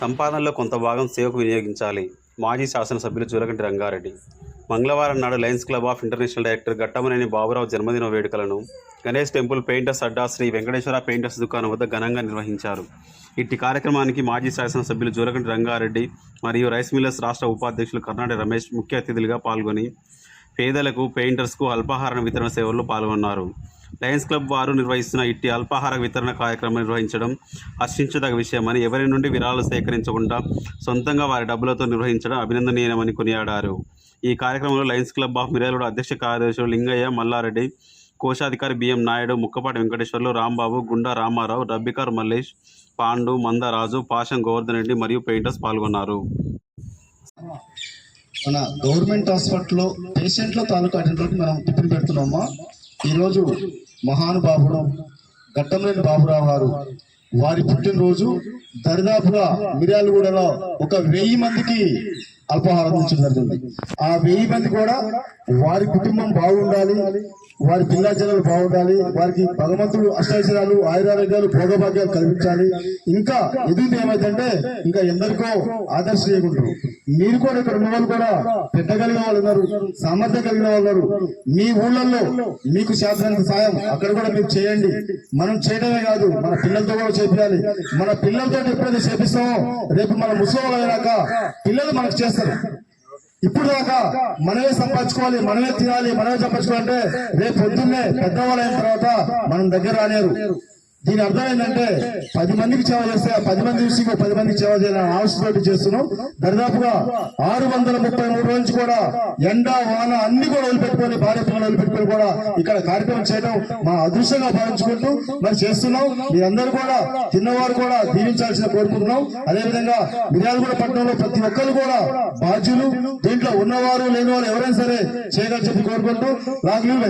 సంపాదనలో కొంత భాగం సేవకు వినియోగించాలి. మాజీ శాసనసభ్యులు జూలకంటి రంగారెడ్డి. మంగళవారం నాడు lions club of international director Gattamaneni Baburao జన్మదిన వేడుకలను గణేష్ టెంపుల్ పెయింటర్స్ అడ్డా శ్రీ వెంకటేశ్వర పెయింటర్స్ దుకాణం వద్ద ఘనంగా నిర్వహించారు. ఇట్టి కార్యక్రమానికి మాజీ శాసనసభ్యులు జూలకంటి రంగారెడ్డి మరియు రైస్ మిల్లర్స్ రాష్ట్ర ఉపాధ్యక్షులు కర్ణాటక రమేష్ ముఖ్య అతిథులుగా పాల్గొని పేదలకు పెయింటర్స్కు అల్పాహారం వితరణ సేవల్లో పాల్గొన్నారు. లయన్స్ క్లబ్ వారు నిర్వహిస్తున్న ఇట్టి అల్పాహార వితరణ కార్యక్రమం నిర్వహించడం హర్షించదగ విషయమని ఎవరి నుండి విరాళాలు సేకరించకుండా సొంతంగా వారి డబ్బులతో నిర్వహించడం అభినందనీయమని కొనియాడారు. ఈ కార్యక్రమంలో లయన్స్ క్లబ్ ఆఫ్ మిర్యాలగూడ అధ్యక్ష కార్యదర్శులు లింగయ్య మల్లారెడ్డి కోశాధికారి బిఎం నాయుడు ముక్కపాటి వెంకటేశ్వర్లు రాంబాబు గుండా రామారావు రబ్బికార్ మల్లేష్ పాండు మందరాజు పాషం గోవర్ధన్ రెడ్డి మరియు పెయింటర్స్ పాల్గొన్నారు. మన గవర్నమెంట్ హాస్పిటల్లో పేషెంట్ల తాలూకా అటెండర్కి మనం టిఫిన్ పెడుతున్నామా? ఈరోజు మహానుభావుడు గట్టంలేని బాబురావు గారు వారి పుట్టినరోజు దరిదాపుగా మిర్యాలగూడలో ఒక వెయ్యి మందికి అల్పాహారం ఇచ్చడం జరిగింది ఆ వెయ్యి మంది కూడా వారి కుటుంబం బాగుండాలి వారి పిల్లాజనాలు బాగుండాలి వారికి భగవంతుడు అష్టాచరాలు ఆయురారోగ్యాలు భోగభాగ్యాలు కల్పించాలి. ఇంకా ఎదుగుతూ ఏమైందంటే ఇంకా ఎందరికో ఆదర్శనీయకుంటారు మీరు కూడా ఇక్కడ ఉన్న వాళ్ళు కూడా పెద్ద కలిగిన వాళ్ళు ఉన్నారు సామర్థ్యం కలిగిన వాళ్ళు ఉన్నారు. మీ ఊళ్ళల్లో మీకు శాస్త్రానికి సాయం అక్కడ కూడా మీరు చేయండి. మనం చేయడమే కాదు మన పిల్లలతో కూడా చేపించాలి. మన పిల్లలతో ఎప్పుడైతే చేపిస్తామో రేపు మన ముసలి అయినాక పిల్లలు మనకు చేస్తారు. ఇప్పుడు దాకా మనమే సంపాదించుకోవాలి మనమే తినాలి మనమే సంపాదించుకోవాలంటే రేపు పొద్దున్నే పెద్దవాళ్ళు అయిన తర్వాత మనం దగ్గర రాలేరు. దీని అర్థం ఏంటంటే పది మందికి సేవ చేస్తే ఆ పది మంది చూసి ఇంకో పది మందికి సేవ చేయాలని ఆశతోటి చేస్తున్నాం. దరిదాపుగా ఆరు వందల ముప్పై మూడు రోజులు కూడా ఎండ వాన అన్ని కూడా వదిలిపెట్టుకొని భార్య పిల్లలు వదిలిపెట్టుకొని కూడా ఇక్కడ కార్యక్రమం చేయడం మా అదృష్టంగా భావించుకుంటూ మరి చేస్తున్నాం. మీరందరూ కూడా తిన్నవారు కూడా దీవించాల్సిన కోరుకుంటున్నాం. అదేవిధంగా మిర్యాలగూడ పట్టణంలో ప్రతి ఒక్కరు కూడా బాధ్యులు దీంట్లో ఉన్నవారు లేని వారు ఎవరైనా సరే చేయగలని చెప్పి కోరుకుంటూ లాగ్ లీవ్